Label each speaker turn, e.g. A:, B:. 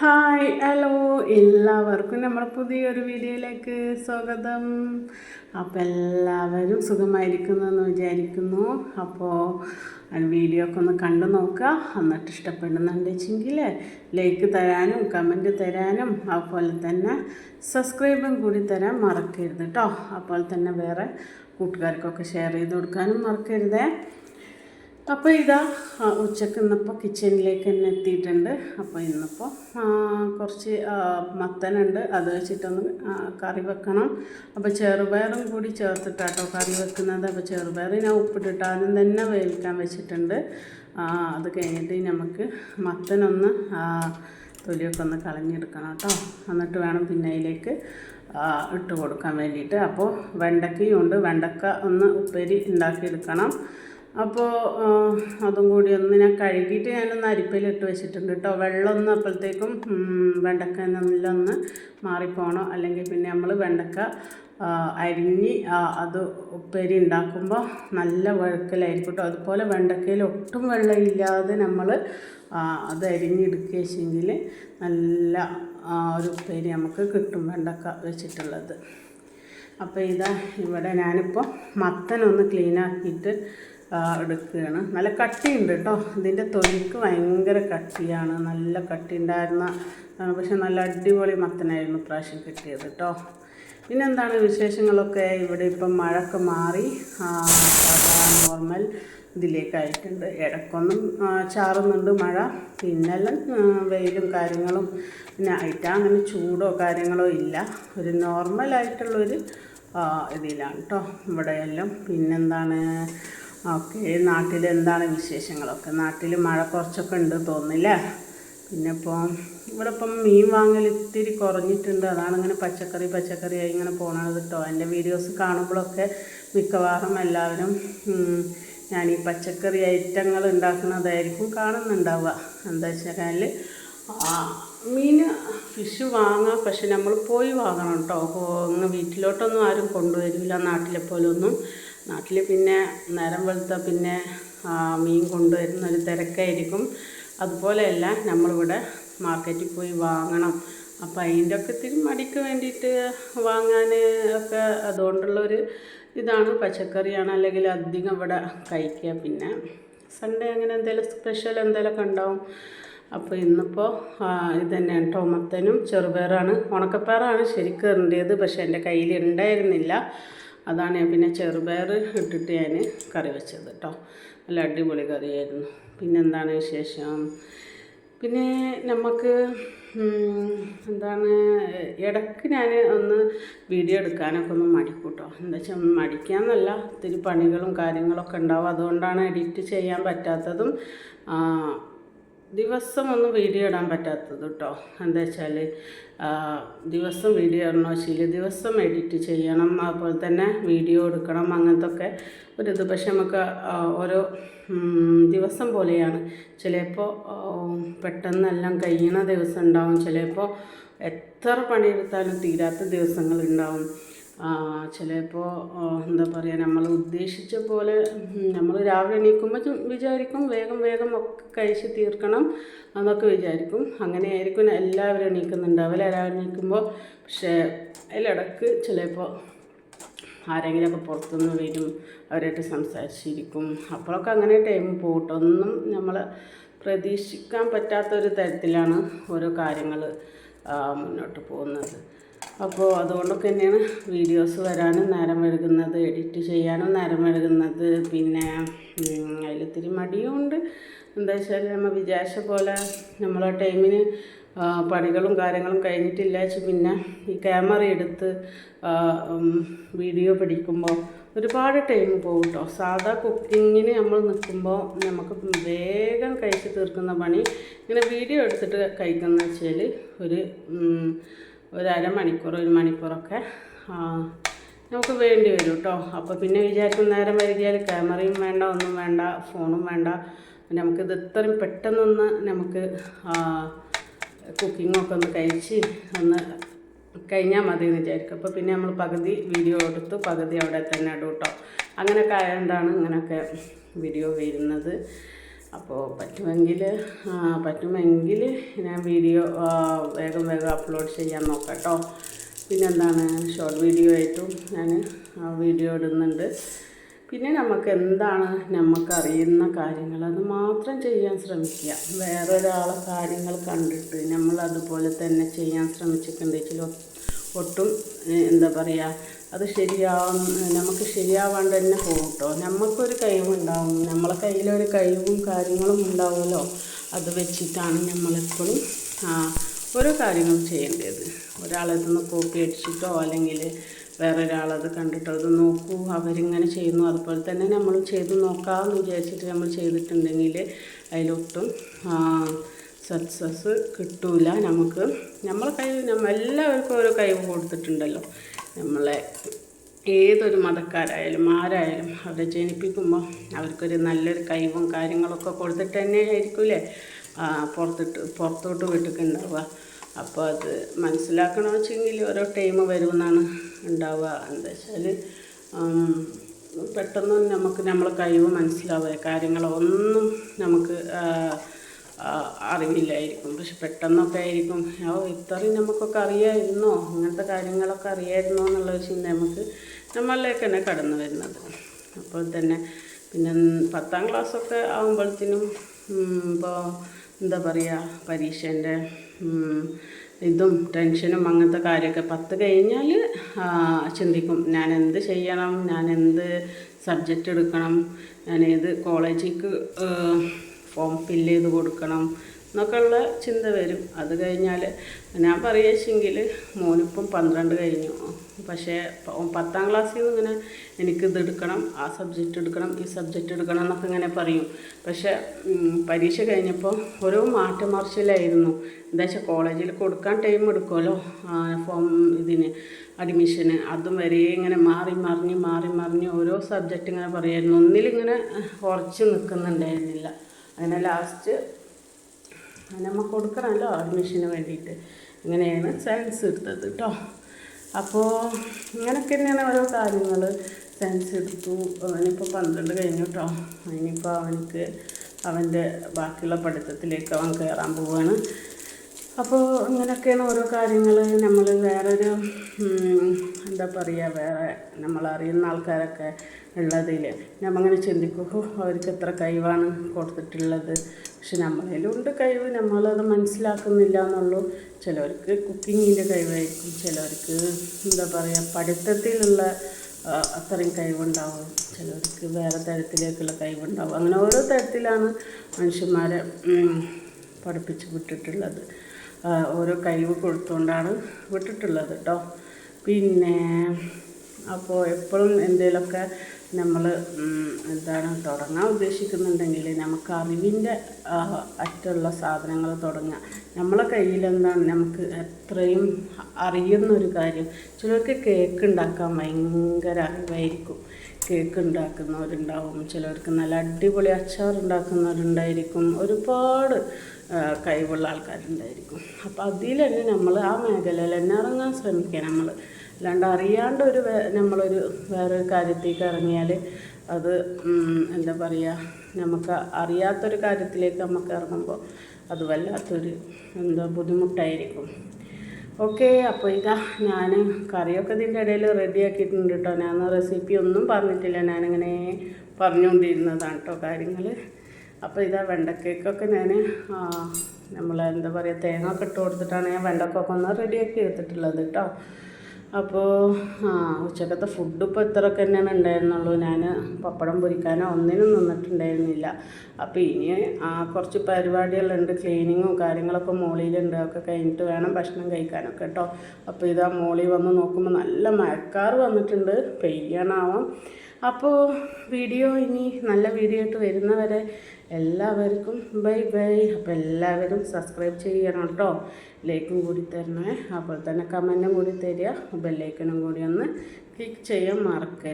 A: Hi hello എല്ലാവർക്കും നമ്മൾ പുതിയൊരു വീഡിയോയിലേക്ക് സ്വാഗതം. അപ്പോൾ എല്ലാവരും സുഖമായിരിക്കുന്നു എന്ന് വിചാരിക്കുന്നു. അപ്പോൾ വീഡിയോ ഒക്കെ ഒന്ന് കണ്ടു നോക്കുക. എന്നിട്ട് ഇഷ്ടപ്പെടുന്നുണ്ടെങ്കിൽ ലൈക്ക് തരാനും കമന്റ് തരാനും അതുപോലെ തന്നെ സബ്സ്ക്രൈബും കൂടി തരാൻ മറക്കരുത് കേട്ടോ അപ്പോൾ തന്നെ വേറെ കൂട്ടുകാർക്കൊക്കെ ഷെയർ ചെയ്ത് കൊടുക്കാനും മറക്കരുതേ. അപ്പോൾ ഇതാ ഉച്ചയ്ക്ക് ഇന്നിപ്പോൾ കിച്ചണിലേക്ക് തന്നെ എത്തിയിട്ടുണ്ട്. അപ്പോൾ ഇന്നിപ്പോൾ കുറച്ച് മത്തനുണ്ട്. അത് വെച്ചിട്ടൊന്ന് കറി വെക്കണം. അപ്പോൾ ചെറുപയറും കൂടി ചേർത്തിട്ടാട്ടോ കറി വെക്കുന്നത്. അപ്പോൾ ചെറുപയർ ഞാൻ ഉപ്പിട്ടിട്ട് ആദ്യം തന്നെ വേവിക്കാൻ വെച്ചിട്ടുണ്ട്. അത് കഴിഞ്ഞിട്ട് നമുക്ക് മത്തനൊന്ന് തൊലിയൊക്കെ ഒന്ന് കളഞ്ഞെടുക്കണം കേട്ടോ. എന്നിട്ട് വേണം പിന്നെ അതിലേക്ക് ഇട്ട് കൊടുക്കാൻ വേണ്ടിയിട്ട്. അപ്പോൾ വെണ്ടയ്ക്കയും ഉണ്ട്. വെണ്ടക്ക ഒന്ന് ഉപ്പേരി ഉണ്ടാക്കിയെടുക്കണം. അപ്പോൾ അതും കൂടി ഒന്ന് ഞാൻ കഴുകിയിട്ട് ഞാനൊന്ന് അരിപ്പയിലിട്ട് വെച്ചിട്ടുണ്ട് കേട്ടോ. വെള്ളം ഒന്ന് അപ്പോഴത്തേക്കും വെണ്ടക്ക എന്നെല്ലാം ഒന്ന് മാറിപ്പോകണം അല്ലെങ്കിൽ പിന്നെ നമ്മൾ വെണ്ടക്ക അരിഞ്ഞ് അത് ഉപ്പേരി ഉണ്ടാക്കുമ്പോൾ നല്ല വഴുക്കലായിരിക്കും കേട്ടോ. അതുപോലെ വെണ്ടക്കയിൽ ഒട്ടും വെള്ളമില്ലാതെ നമ്മൾ അത് അരിഞ്ഞെടുക്കുകയെങ്കിൽ നല്ല ഒരു ഉപ്പേരി നമുക്ക് കിട്ടും വെണ്ടക്ക വെച്ചിട്ടുള്ളത്. അപ്പോൾ ഇതാ ഇവിടെ ഞാനിപ്പോൾ മത്തനൊന്ന് ആ, എടുക്കുകയാണ്. നല്ല കട്ടിയുണ്ട് കേട്ടോ. ഇതിന്റെ തൊലിക്ക് ഭയങ്കര കട്ടിയാണ്. നല്ല കട്ടി ഉണ്ടായിരുന്ന പക്ഷെ നല്ല അടിപൊളി മത്തനായിരുന്നു പ്രാവശ്യം കിട്ടിയത് കേട്ടോ. പിന്നെ എന്താണ് വിശേഷങ്ങളൊക്കെ? ഇവിടെ ഇപ്പം മഴയൊക്കെ മാറി. നോർമൽ ഇതിലേക്കായിട്ടുണ്ട്. ഇടയ്ക്കൊന്നും ആ, ചാറുന്നുണ്ട് മഴ. പിന്നെല്ലാം വെയിലും കാര്യങ്ങളും. പിന്നെ ആയിട്ട് അങ്ങനെ ചൂടോ കാര്യങ്ങളോ ഇല്ല. ഒരു നോർമലായിട്ടുള്ളൊരു ഇതിലാണ് കേട്ടോ. ഇവിടെയെല്ലാം പിന്നെന്താണ്? ഓക്കെ നാട്ടിൽ എന്താണ് വിശേഷങ്ങളൊക്കെ? നാട്ടിൽ മഴ കുറച്ചൊക്കെ ഉണ്ട് തോന്നില്ല പിന്നെ ഇപ്പോൾ ഇവിടെ ഇപ്പം മീൻ വാങ്ങൽ ഇത്തിരി കുറഞ്ഞിട്ടുണ്ട്. അതാണ് ഇങ്ങനെ പച്ചക്കറി പച്ചക്കറിയായി ഇങ്ങനെ പോണത് കേട്ടോ. എന്റെ വീഡിയോസ് കാണുമ്പോഴൊക്കെ മിക്കവാറും എല്ലാവരും ഞാൻ ഈ പച്ചക്കറി ഐറ്റങ്ങൾ ഉണ്ടാക്കുന്നതായിരിക്കും കാണുന്നുണ്ടാവുക. എന്താ വെച്ചാൽ മീൻ ഫിഷ് വാങ്ങാം പക്ഷെ നമ്മൾ പോയി വാങ്ങണം കേട്ടോ. അങ്ങ് വീട്ടിലോട്ടൊന്നും ആരും കൊണ്ടുവരില്ല നാട്ടിലെ പോലെ ഒന്നും. നാട്ടിൽ പിന്നെ നേരം വെളുത്ത പിന്നെ മീൻ കൊണ്ടുവരുന്ന ഒരു തിരക്കായിരിക്കും. അതുപോലെയല്ല നമ്മളിവിടെ മാർക്കറ്റിൽ പോയി വാങ്ങണം. അപ്പോൾ അതിന്റെ ഒക്കെ ഇത്തിരി മടിക്ക് വേണ്ടിയിട്ട് വാങ്ങാൻ ഒക്കെ അതുകൊണ്ടുള്ളൊരു ഇതാണ്. പച്ചക്കറിയാണ് അല്ലെങ്കിൽ അധികം ഇവിടെ കഴിക്കുക. പിന്നെ സൺഡേ അങ്ങനെ എന്തെങ്കിലും സ്പെഷ്യൽ എന്തെങ്കിലുമൊക്കെ ഉണ്ടാവും. അപ്പോൾ ഇന്നിപ്പോൾ ഇത് തന്നെയാണ്. കേട്ടോ മത്തനും ചെറുപയറാണ് ഉണക്കപ്പയറാണ് ശരിക്കും ഇറണ്ടിയത് പക്ഷേ എന്റെ കയ്യിൽ ഉണ്ടായിരുന്നില്ല. അതാണ് പിന്നെ ചെറുപയർ ഇട്ടിട്ട് ഞാൻ കറി വെച്ചത് കേട്ടോ നല്ല അടിപൊളി കറിയായിരുന്നു. പിന്നെ എന്താണ് വിശേഷം? പിന്നെ നമുക്ക് എന്താണ് ഇടയ്ക്ക് ഞാൻ ഒന്ന് വീഡിയോ എടുക്കാനൊക്കെ ഒന്ന് മടിക്കും കേട്ടോ എന്താ വെച്ചാൽ ഒന്ന് മടിക്കാന്നല്ല ഒത്തിരി പണികളും കാര്യങ്ങളൊക്കെ ഉണ്ടാവും. അതുകൊണ്ടാണ് എഡിറ്റ് ചെയ്യാൻ പറ്റാത്തതും ദിവസം ഒന്നും വീഡിയോ ഇടാൻ പറ്റാത്തത് കേട്ടോ. എന്താ വെച്ചാൽ ദിവസം വീഡിയോ ഇടണോ വെച്ചാൽ ദിവസം എഡിറ്റ് ചെയ്യണം അതുപോലെ തന്നെ വീഡിയോ എടുക്കണം അങ്ങനത്തെ ഒക്കെ ഒരിത്. പക്ഷെ നമുക്ക് ഓരോ ദിവസം പോലെയാണ്. ചിലപ്പോൾ പെട്ടെന്നെല്ലാം കഴിയണ ദിവസം ഉണ്ടാവും. ചിലപ്പോൾ എത്ര പണിയെടുത്താലും തീരാത്ത ദിവസങ്ങളുണ്ടാവും ചിലപ്പോൾ എന്താ പറയുക നമ്മൾ ഉദ്ദേശിച്ച പോലെ നമ്മൾ രാവിലെ എണീക്കുമ്പോൾ വിചാരിക്കും വേഗം വേഗം ഒക്കെ കഴിച്ച് തീർക്കണം എന്നൊക്കെ വിചാരിക്കും. അങ്ങനെയായിരിക്കും എല്ലാവരും എണീക്കുന്നുണ്ടാവില്ല രാവിലെ എണീക്കുമ്പോൾ പക്ഷേ അതിലിടക്ക് ചിലപ്പോൾ ആരെങ്കിലുമൊക്കെ പുറത്തുനിന്ന് വരും അവരായിട്ട് സംസാരിച്ചിരിക്കും. അപ്പോഴൊക്കെ അങ്ങനെ ടൈം പോകട്ടെ. ഒന്നും നമ്മൾ പ്രതീക്ഷിക്കാൻ പറ്റാത്തൊരു തരത്തിലാണ് ഓരോ കാര്യങ്ങൾ മുന്നോട്ട് പോകുന്നത്. അപ്പോൾ അതുകൊണ്ടൊക്കെ തന്നെയാണ് വീഡിയോസ് വരാനും നേരം വഴുകുന്നത് എഡിറ്റ് ചെയ്യാനും നേരം വഴുകുന്നത് പിന്നെ അതിലിത്തിരി മടിയും ഉണ്ട്. എന്താ വെച്ചാൽ നമ്മൾ വിചാരിച്ച പോലെ നമ്മളെ ടൈമിന് പണികളും കാര്യങ്ങളും കഴിഞ്ഞിട്ടില്ല പിന്നെ ഈ ക്യാമറ എടുത്ത് വീഡിയോ പിടിക്കുമ്പോൾ ഒരുപാട് ടൈം പോകും കേട്ടോ സാധാ കുക്കിങ്ങിന് നമ്മൾ നിൽക്കുമ്പോൾ നമുക്ക് വേഗം കഴിച്ച് തീർക്കുന്ന പണി ഇങ്ങനെ വീഡിയോ എടുത്തിട്ട് കഴിക്കുന്ന വെച്ചാൽ ഒരു ഒരു അരമണിക്കൂർ ഒരു മണിക്കൂറൊക്കെ നമുക്ക് വേണ്ടി വരും കേട്ടോ അപ്പോൾ പിന്നെ വിചാരിക്കും നേരം വൈകിയാൽ ക്യാമറയും വേണ്ട ഒന്നും വേണ്ട ഫോണും വേണ്ട. നമുക്കിത് ഇത്രയും പെട്ടെന്നൊന്ന് നമുക്ക് കുക്കിങ്ങൊക്കെ ഒന്ന് കഴിച്ച് ഒന്ന് കഴിഞ്ഞാൽ മതി എന്ന് വിചാരിക്കും. അപ്പോൾ പിന്നെ നമ്മൾ പകുതി വീഡിയോ എടുത്തു പകുതി അവിടെ തന്നെ ഇടും കേട്ടോ അങ്ങനെയൊക്കെ ആയതുകൊണ്ടാണ് ഇങ്ങനെയൊക്കെ വീഡിയോ വരുന്നത്. അപ്പോൾ പറ്റുമെങ്കിൽ പറ്റുമെങ്കിൽ ഞാൻ വീഡിയോ വേഗം വേഗം അപ്ലോഡ് ചെയ്യാൻ നോക്കാം കേട്ടോ പിന്നെന്താണ് ഷോർട്ട് വീഡിയോ ആയിട്ടും ഞാൻ വീഡിയോ ഇടുന്നുണ്ട്. പിന്നെ നമുക്ക് എന്താണ് നമുക്ക് അറിയുന്ന കാര്യങ്ങൾ അത് മാത്രം ചെയ്യാൻ ശ്രമിക്കുക. വേറൊരാളെ കാര്യങ്ങൾ കണ്ടിട്ട് നമ്മൾ അതുപോലെ തന്നെ ചെയ്യാൻ ശ്രമിച്ചിട്ടുണ്ടെങ്കിൽ ഒട്ടും എന്താ പറയുക അത് ശരിയാവും നമുക്ക് ശരിയാവാണ്ട് തന്നെ പോകും കേട്ടോ നമുക്കൊരു കഴിവുണ്ടാവും നമ്മളെ കയ്യിലൊരു കഴിവും കാര്യങ്ങളും ഉണ്ടാവുമല്ലോ? അത് വെച്ചിട്ടാണ് നമ്മളെപ്പോഴും ഓരോ കാര്യങ്ങളും ചെയ്യേണ്ടത്. ഒരാളത് നിന്ന് കോപ്പി അടിച്ചിട്ടോ അല്ലെങ്കിൽ വേറെ ഒരാളത് കണ്ടിട്ടോ അത് നോക്കൂ. അവരിങ്ങനെ ചെയ്യുന്നു. അതുപോലെ തന്നെ നമ്മൾ ചെയ്ത് നോക്കാമെന്ന് വിചാരിച്ചിട്ട് നമ്മൾ ചെയ്തിട്ടുണ്ടെങ്കിൽ അതിലൊട്ടും സക്സസ് കിട്ടൂല. നമുക്ക് നമ്മളെ കഴിവ് എല്ലാവർക്കും ഓരോ കഴിവ് കൊടുത്തിട്ടുണ്ടല്ലോ. നമ്മളെ ഏതൊരു മതക്കാരായാലും ആരായാലും അവരെ ജനിപ്പിക്കുമ്പോൾ അവർക്കൊരു നല്ലൊരു കഴിവും കാര്യങ്ങളൊക്കെ കൊടുത്തിട്ട് തന്നെ ആയിരിക്കൂലേ പുറത്തിട്ട് പുറത്തോട്ട് വിട്ടിട്ടുണ്ടാവുക അപ്പോൾ അത് മനസ്സിലാക്കണമെന്ന് വെച്ചെങ്കിൽ ഓരോ ടൈം വരുമെന്നാണ് ഉണ്ടാവുക. എന്താ വെച്ചാൽ പെട്ടെന്ന് നമുക്ക് നമ്മളെ കഴിവ് മനസ്സിലാവുക. കാര്യങ്ങളൊന്നും നമുക്ക് അറിവില്ലായിരിക്കും. പക്ഷെ പെട്ടെന്നൊക്കെ ആയിരിക്കും. ഓ ഇത്രയും നമുക്കൊക്കെ അറിയായിരുന്നോ? അങ്ങനത്തെ കാര്യങ്ങളൊക്കെ അറിയായിരുന്നോ എന്നുള്ള ചിന്ത നമുക്ക് നമ്മളിലേക്ക് തന്നെ കടന്നു വരുന്നത്. അപ്പോൾ തന്നെ പിന്നെ പത്താം ക്ലാസ്സൊക്കെ ആകുമ്പോഴത്തേനും ഇപ്പോൾ എന്താ പറയുക പരീക്ഷേന്റെ ഇതും ടെൻഷനും അങ്ങനത്തെ കാര്യമൊക്കെ പത്ത് കഴിഞ്ഞാൽ ചിന്തിക്കും ഞാൻ എന്ത് ചെയ്യണം? ഞാൻ എന്ത് സബ്ജക്റ്റ് എടുക്കണം? ഞാൻ ഏത് കോളേജിലേക്ക് ഫോം ഫില്ല് ചെയ്ത് കൊടുക്കണം എന്നൊക്കെയുള്ള ചിന്ത വരും. അത് കഴിഞ്ഞാൽ ഞാൻ പറയുകയെങ്കിൽ മോനിപ്പം പന്ത്രണ്ട് കഴിഞ്ഞു. പക്ഷേ പത്താം ക്ലാസ്സിൽ നിന്ന് ഇങ്ങനെ എനിക്കിത് എടുക്കണം ആ സബ്ജക്റ്റ് എടുക്കണം ഈ സബ്ജക്റ്റ് എടുക്കണം എന്നൊക്കെ ഇങ്ങനെ പറയും. പക്ഷേ പരീക്ഷ കഴിഞ്ഞപ്പോൾ ഓരോ മാറ്റമറിച്ചിലായിരുന്നു എന്താ വെച്ചാൽ കോളേജിൽ കൊടുക്കാൻ ടൈം എടുക്കുമല്ലോ ഫോം ഇതിന് അഡ്മിഷന് അതും വരെ ഇങ്ങനെ മാറി മറിഞ്ഞ് മാറി മറിഞ്ഞ് ഓരോ സബ്ജക്റ്റ് ഇങ്ങനെ പറയായിരുന്നു. ഒന്നിലിങ്ങനെ ഉറച്ച് നിൽക്കുന്നുണ്ടായിരുന്നില്ല അങ്ങനെ ലാസ്റ്റ് നമ്മൾ കൊടുക്കണമല്ലോ അഡ്മിഷന് വേണ്ടിയിട്ട്. ഇങ്ങനെയാണ് സയൻസ് എടുത്തത് കേട്ടോ അപ്പോൾ ഇങ്ങനെയൊക്കെ തന്നെയാണ് ഓരോ കാര്യങ്ങൾ സയൻസ് എടുത്തു. അവനിപ്പോൾ പന്ത്രണ്ട് കഴിഞ്ഞു കേട്ടോ ഇനിയിപ്പോൾ അവനക്ക് അവന്റെ ബാക്കിയുള്ള പഠിത്തത്തിലേക്ക് അവൻ കയറാൻ പോവുകയാണ് അപ്പോൾ ഇങ്ങനെയൊക്കെയാണ് ഓരോ കാര്യങ്ങൾ നമ്മൾ വേറൊരു എന്താ പറയുക വേറെ നമ്മൾ അറിയുന്ന ആൾക്കാരൊക്കെ ഉള്ളതിൽ നമ്മങ്ങനെ ചിന്തിക്കുമ്പോൾ അവർക്ക് എത്ര കഴിവാണ് കൊടുത്തിട്ടുള്ളത്. പക്ഷെ നമ്മളതിലുണ്ട് കഴിവ് നമ്മളത് മനസ്സിലാക്കുന്നില്ല എന്നുള്ളൂ. ചിലവർക്ക് കുക്കിങ്ങിന്റെ കഴിവായിരിക്കും ചിലവർക്ക് എന്താ പറയുക പഠിത്തത്തിലുള്ള അത്രയും കഴിവുണ്ടാവും. ചിലവർക്ക് വേറെ തരത്തിലേക്കുള്ള കഴിവുണ്ടാവും. അങ്ങനെ ഓരോ തരത്തിലാണ് മനുഷ്യന്മാരെ പഠിപ്പിച്ച് വിട്ടിട്ടുള്ളത്. ഓരോ കഴിവ് കൊടുത്തുകൊണ്ടാണ് വിട്ടിട്ടുള്ളത് കേട്ടോ പിന്നെ അപ്പോൾ എപ്പോഴും എന്തെങ്കിലുമൊക്കെ നമ്മൾ എന്താണ് തുടങ്ങാൻ ഉദ്ദേശിക്കുന്നുണ്ടെങ്കിൽ നമുക്ക് അറിവിന്റെ അറ്റുള്ള സാധനങ്ങൾ തുടങ്ങുക നമ്മളെ കയ്യിൽ എന്താണ് നമുക്ക് എത്രയും അറിയുന്നൊരു കാര്യം. ചിലർക്ക് കേക്ക് ഉണ്ടാക്കാൻ ഭയങ്കര അറിവായിരിക്കും കേക്ക് ഉണ്ടാക്കുന്നവരുണ്ടാവും. ചിലർക്ക് നല്ല അടിപൊളി അച്ചാർ ഉണ്ടാക്കുന്നവരുണ്ടായിരിക്കും. ഒരുപാട് കഴിവുള്ള ആൾക്കാരുണ്ടായിരിക്കും. അപ്പോൾ അതിൽ തന്നെ നമ്മൾ ആ മേഖലയിൽ തന്നെ ഇറങ്ങാൻ ശ്രമിക്കുക നമ്മൾ. അല്ലാണ്ട് അറിയാണ്ട് ഒരു നമ്മളൊരു വേറൊരു കാര്യത്തേക്ക് ഇറങ്ങിയാൽ അത് എന്താ പറയുക നമുക്ക് അറിയാത്തൊരു കാര്യത്തിലേക്ക് നമുക്ക് ഇറങ്ങുമ്പോൾ അത് വല്ലാത്തൊരു എന്താ ബുദ്ധിമുട്ടായിരിക്കും. ഓക്കെ അപ്പോൾ ഇതാ ഞാൻ കറിയൊക്കെ ഇതിന്റെ ഇടയിൽ റെഡിയാക്കിയിട്ടുണ്ട് കേട്ടോ. ഞാൻ റെസിപ്പി ഒന്നും പറഞ്ഞിട്ടില്ല. ഞാനിങ്ങനെ പറഞ്ഞുകൊണ്ടിരുന്നതാണ് കേട്ടോ കാര്യങ്ങൾ. അപ്പോൾ ഇതാ വെണ്ടക്കേക്കൊക്കെ ഞാൻ നമ്മൾ എന്താ പറയുക തേങ്ങ ഒക്കെ ഇട്ട് കൊടുത്തിട്ടാണ് ഞാൻ വെണ്ടക്കൊക്കെ ഒന്ന് റെഡിയാക്കി എടുത്തിട്ടുള്ളത് കേട്ടോ. അപ്പോൾ ആ ഉച്ചക്കത്തെ ഫുഡ് ഇപ്പോൾ ഇത്രയൊക്കെ തന്നെയാണ് ഉണ്ടായിരുന്നുള്ളൂ. ഞാൻ പപ്പടം പൊരിക്കാനോ ഒന്നിനും നിന്നിട്ടുണ്ടായിരുന്നില്ല. അപ്പോൾ ഇനി ആ കുറച്ച് പരിപാടികളുണ്ട്. ക്ലീനിങ്ങും കാര്യങ്ങളൊക്കെ മോളിയിലുണ്ട് അതൊക്കെ കഴിഞ്ഞിട്ട് വേണം ഭക്ഷണം കഴിക്കാനൊക്കെ കേട്ടോ. അപ്പോൾ ഇതാ മോളി വന്ന് നോക്കുമ്പോൾ നല്ല മഴക്കാർ വന്നിട്ടുണ്ട്. പെയ്യണാവാം അപ്പോൾ വീഡിയോ ഇനി നല്ല വീഡിയോ ആയിട്ട് വരുന്നവരെ എല്ലാവർക്കും ബൈ ബൈ. അപ്പോൾ എല്ലാവരും സബ്സ്ക്രൈബ് ചെയ്യണം കേട്ടോ. ലൈക്കും കൂടി തരണേ. അപ്പോൾ തന്നെ കമന്റും കൂടി തരിക. ബെല്ലൈക്കനും കൂടി ഒന്ന് ക്ലിക്ക് ചെയ്യാൻ മറക്കരുത്.